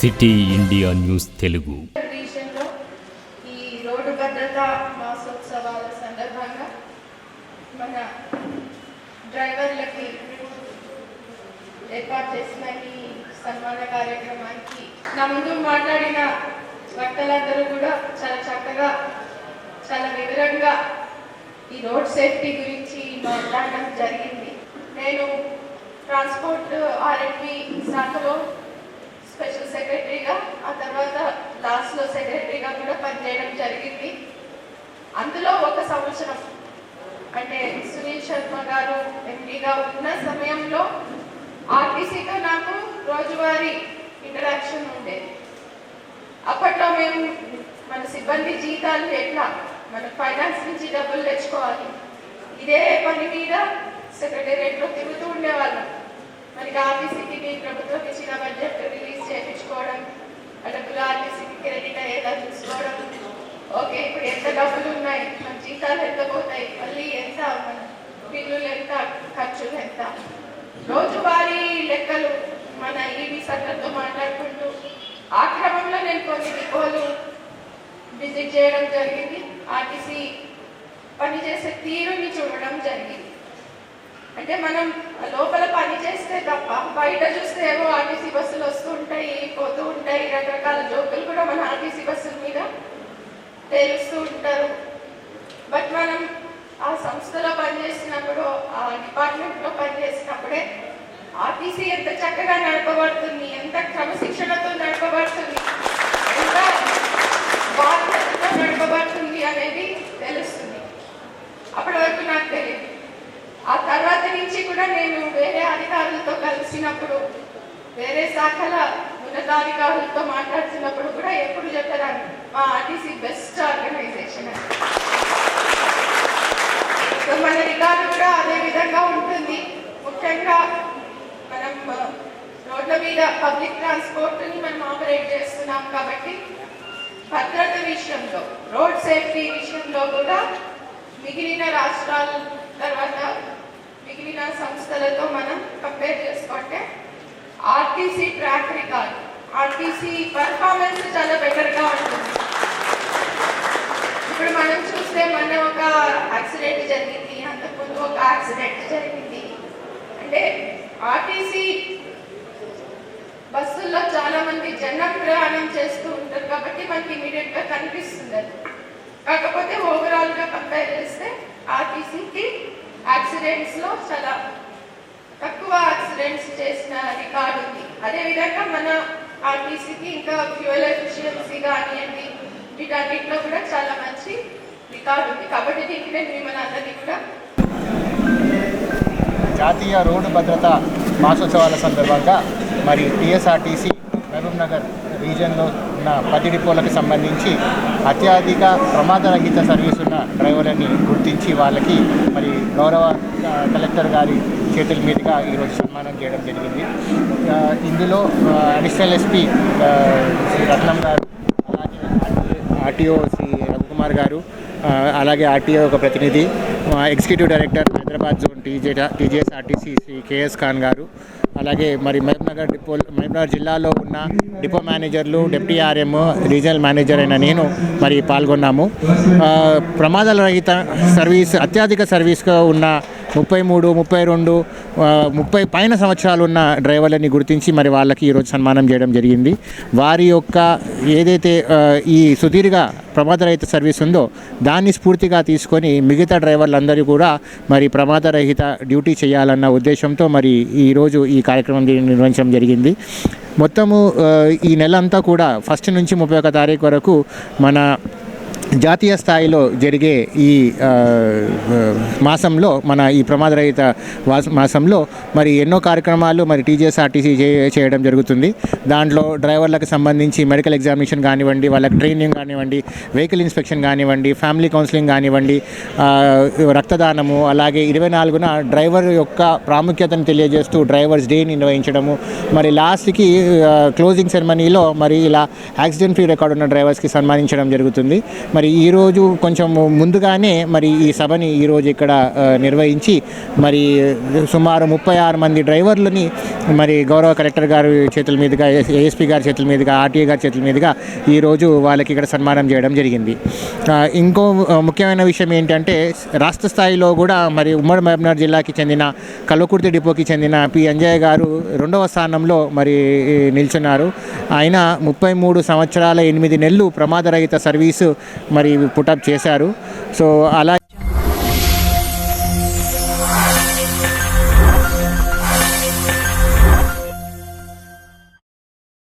City India news Telugu. ఈ road భద్రత మాసోత్సవాల సందర్భంగా మన డ్రైవర్లకి ఏర్పాటు చేసిన ఈ సన్మాన కార్యక్రమానికి నా ముందు మాట్లాడిన వక్తలందరూ కూడా చాలా చక్కగా చాలా వివరంగా ఈ రోడ్ సేఫ్టీ గురించి మాట్లాడడం జరిగింది. నేను ట్రాన్స్పోర్ట్ ఆర్ఎంపీ శాఖలో స్పెషల్ సెక్రటరీగా ఆ తర్వాత లాస్ట్లో సెక్రటరీగా కూడా పనిచేయడం జరిగింది. అందులో ఒక సంవత్సరం అంటే సునీల్ శర్మ గారు ఎంపీగా ఉన్న సమయంలో ఆర్టీసీతో నాకు రోజువారీ ఇంటరాక్షన్ ఉండేది. అప్పట్లో మేము మన సిబ్బంది జీతాలు ఎట్లా మన ఫైనాన్స్ నుంచి డబ్బులు తెచ్చుకోవాలి. ఇదే పని మీద సెక్రటేరియట్లో తిరుగుతూ ఉండేవాళ్ళం. మనకి ఆర్టీసీకి ప్రభుత్వం ఇచ్చిన బడ్జెట్ రిలీజ్ చేయించుకోవడం ఆ డబ్బులు ఆర్టీసీకి క్రెడిట్ అయ్యేలా చూసుకోవడం. ఓకే ఇప్పుడు ఎంత డబ్బులు ఉన్నాయి మన జీతాలు ఎంత పోతాయి? మళ్ళీ ఎంత మన బిల్లులు ఎంత? ఖర్చులు ఎంత? రోజువారీ లెక్కలు మన ఈడీ సర్లతో మాట్లాడుకుంటూ ఆ క్రమంలో నేను కొన్ని డిపోలు విజిట్ చేయడం జరిగింది. ఆర్టీసీ పనిచేసే తీరుని చూడడం జరిగింది. అంటే మనం లోపల పని చేస్తే తప్ప బయట చూస్తే ఏవో ఆర్టీసీ బస్సులు వస్తూ ఉంటాయి పోతూ ఉంటాయి రకరకాల జోకులు కూడా మన ఆర్టీసీ బస్సుల మీద తెలుస్తూ ఉంటారు. బట్ మనం ఆ సంస్థలో పనిచేసినప్పుడు ఆ డిపార్ట్మెంట్లో పనిచేసినప్పుడే ఆర్టీసీ ఎంత చక్కగా నడపబడుతుంది ఎంత క్రమశిక్షణ నడపబడుతుంది ఎంత బాధ్యతతో నడపబడుతుంది అనేది తెలుస్తుంది అప్పటి వరకు నాకు తెలియదు ఆ తర్వాత నుంచి కూడా నేను వేరే అధికారులతో కలిసినప్పుడు వేరే శాఖల ఉన్నతాధికారులతో మాట్లాడుతున్నప్పుడు కూడా ఎప్పుడు చెప్పేదాన్ని మా ఆర్టీసీ బెస్ట్ ఆర్గనైజేషన్ అని. సో మన రికార్డు కూడా అదే విధంగా ఉంటుంది. ముఖ్యంగా మనం రోడ్ల మీద పబ్లిక్ ట్రాన్స్పోర్ట్ని మనం ఆపరేట్ చేస్తున్నాం కాబట్టి భద్రత విషయంలో రోడ్ సేఫ్టీ విషయంలో కూడా మిగిలిన రాష్ట్రాల తర్వాత మిగిలిన సంస్థలతో మనం కంపేర్ చేసుకుంటే RTC track record RTC performance చాలా బెటర్గా ఉంటుంది. ఇప్పుడు మనం చూస్తే మొన్న ఒక యాక్సిడెంట్ జరిగింది. అంతకుముందు ఒక యాక్సిడెంట్ జరిగింది. అంటే ఆర్టీసీ బస్సుల్లో చాలా మంది జన ప్రయాణం చేస్తూ ఉంటారు కాబట్టి మనకి ఇమీడియట్గా కనిపిస్తుంది అది. కాకపోతే ఓవరాల్గా కంపేర్ చేస్తే ఆర్టీసీకి యాక్సిడెంట్స్లో చాలా తక్కువ యాక్సిడెంట్స్ చేసిన రికార్డు ఉంది అదేవిధంగా మన ఆర్టీసీకి ఇంకా ఫ్యూయల్ ఎఫిషియన్సీ కానివ్వండి వీటన్నిటిలో కూడా చాలా మంచి రికార్డు ఉంది. కాబట్టి దీనికి నేను మిమ్మల్ని అందరినీ కూడా జాతీయ రోడ్డు భద్రత మాసోత్సవాల సందర్భంగా మరి టీఎస్ఆర్టీసీ మహబూబ్ నగర్ రీజియన్లో ఉన్న పది డిపోలకు సంబంధించి అత్యధిక ప్రమాదరహిత సర్వీస్ ఉన్న డ్రైవర్లని గుర్తించి వాళ్ళకి మరి గౌరవ కలెక్టర్ గారి చేతుల మీదుగా ఈరోజు సన్మానం చేయడం జరిగింది. ఇందులో అడిషనల్ ఎస్పీ శ్రీ రత్నం గారు అలాగే ఆర్టీఓ శ్రీ రవికుమార్ గారు అలాగే ఆర్టీఓ ఒక ప్రతినిధి executive director Hyderabad zone TJ TGSRTC Shri KS Khan గారు అలాగే మరి మహబూబ్నగర్ డిపో మహబూబ్నగర్ జిల్లాలో ఉన్న డిపో మేనేజర్లు డిప్యూటీ ఆర్ఎం రీజనల్ మేనేజర్ అయిన నేను మరి పాల్గొన్నాము. ప్రమాదాల రహిత సర్వీస్ అత్యధిక సర్వీస్గా ఉన్న ముప్పై మూడు ముప్పై రెండు ముప్పై పైన సంవత్సరాలు ఉన్న డ్రైవర్లని గుర్తించి మరి వాళ్ళకి ఈరోజు సన్మానం చేయడం జరిగింది. వారి యొక్క ఏదైతే ఈ సుదీర్ఘ ప్రమాదరహిత సర్వీస్ ఉందో దాన్ని స్ఫూర్తిగా తీసుకొని మిగతా డ్రైవర్లందరూ కూడా మరి ప్రమాదరహిత డ్యూటీ చేయాలన్న ఉద్దేశంతో మరి ఈరోజు ఈ కార్యక్రమం నిర్వహించడం జరిగింది. మొత్తము ఈ నెల అంతా కూడా ఫస్ట్ నుంచి ముప్పై ఒక తారీఖు వరకు మన జాతీయ స్థాయిలో జరిగే ఈ మాసంలో మన ఈ ప్రమాదరహిత వాస- మాసంలో మరి ఎన్నో కార్యక్రమాలు మరి టీజీఎస్ఆర్టీసీ చే చేయడం జరుగుతుంది. దాంట్లో డ్రైవర్లకు సంబంధించి మెడికల్ ఎగ్జామినేషన్ కానివ్వండి వాళ్ళకి ట్రైనింగ్ కానివ్వండి వెహికల్ ఇన్స్పెక్షన్ కానివ్వండి ఫ్యామిలీ కౌన్సిలింగ్ కానివ్వండి రక్తదానము అలాగే ఇరవై నాలుగున డ్రైవర్ యొక్క ప్రాముఖ్యతను తెలియజేస్తూ డ్రైవర్స్ డే నిర్వహించడము. మరి లాస్ట్కి క్లోజింగ్ సెరమనీలో మరి ఇలా యాక్సిడెంట్ ఫ్రీ రికార్డు ఉన్న డ్రైవర్స్కి సన్మానించడం జరుగుతుంది. మరి మరి ఈరోజు కొంచెం ముందుగానే మరి ఈ సభని ఈరోజు ఇక్కడ నిర్వహించి మరి సుమారు ముప్పై ఆరు మంది డ్రైవర్లని మరి గౌరవ కలెక్టర్ గారి చేతుల మీదుగా ఏఎస్పీ గారి చేతుల మీదుగా ఆర్టీఏ గారి చేతుల మీదుగా ఈరోజు వాళ్ళకి ఇక్కడ సన్మానం చేయడం జరిగింది. ఇంకో ముఖ్యమైన విషయం ఏంటంటే రాష్ట్ర స్థాయిలో కూడా మరి ఉమ్మడి మహబూబ్నగర్ జిల్లాకి చెందిన కల్వకుర్తి డిపోకి చెందిన పి. అంజయ్య గారు రెండవ స్థానంలో మరి నిల్చున్నారు. ఆయన ముప్పై మూడు సంవత్సరాల ఎనిమిది నెలలు ప్రమాదరహిత సర్వీసు మరి పుటప్ చేశారు. సో అలా